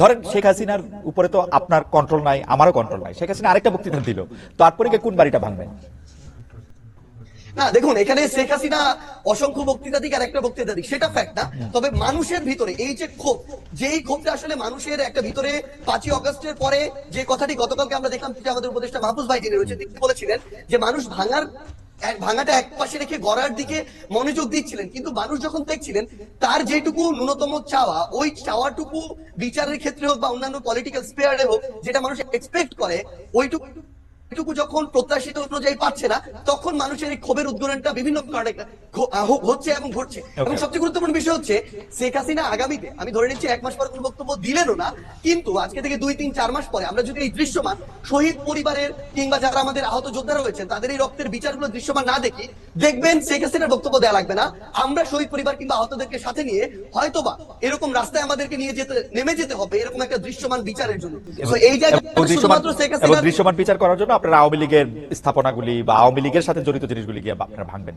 ধরেন শেখ হাসিনার উপরে তো আপনার কন্ট্রোল নাই, আমারও কন্ট্রোল নাই। শেখ হাসিনা আরেকটা বক্তৃতা দিল। তারপরে কোন বাড়িটা ভাঙবেন না, দেখুন, এখানে শেখ হাসিনা অসংখ্য বক্তৃতা দিক আর একটা বক্তৃতা দিক। সেটা ফ্যাক্ট না। তবে মানুষের ভিতরে এই যে ক্ষোভ, যেই ক্ষোভটা আসলে মানুষের একটা ভিতরে পাঁচই অগস্টের পরে যে কথাটি গতকালকে আমরা দেখলাম যে আমাদের উপদেষ্টা মাহফুজ ভাই যিনি রয়েছে তিনি বলেছিলেন যে মানুষ ভাঙার এক- ভাঙাটা এক পাশে রেখে গড়ার দিকে মনোযোগ দিচ্ছিলেন। কিন্তু মানুষ যখন দেখছিলেন, তার যেটুকু ন্যূনতম চাওয়া, ওই চাওয়াটুকু বিচারের ক্ষেত্রে হোক বা অন্যান্য পলিটিক্যাল স্পেয়ারে হোক, যেটা মানুষ এক্সপেক্ট করে, ওইটুকু এটুকু যখন প্রত্যাশিত অনুযায়ী পাচ্ছে না তখন মানুষের এই ক্ষোভের উদ্গরণটা বিভিন্ন কারণে হচ্ছে এবং ঘটছে। এবং সবচেয়ে গুরুত্বপূর্ণ বিষয় হচ্ছে শেখ হাসিনা আগামীতে আমি ধরে নিচ্ছি এক মাস পরে কোনো বক্তব্য দিলেনও না কিন্তু আজকে থেকে দুই তিন চার মাস পরে আমরা যদি এই দৃশ্যমান শহীদ পরিবারের কিংবা যারা আমাদের আহত যোদ্ধারা রয়েছেন তাদের এই রক্তের বিচারগুলো দৃশ্যমান না দেখি দেখবেন শেখ হাসিনার বক্তব্য দেওয়া লাগবে না। আমরা শহীদ পরিবার কিংবা আহতদেরকে সাথে নিয়ে হয়তোবা এরকম রাস্তায় আমাদেরকে নিয়ে যেতে নেমে যেতে হবে এরকম একটা দৃশ্যমান বিচারের জন্য। এই জায়গায় দৃশ্যমান বিচার করার জন্য আপনারা আওয়ামী লীগের স্থাপনাগুলি বা আওয়ামী লীগের সাথে জড়িত জিনিসগুলি গিয়ে আপনারা ভাঙবেন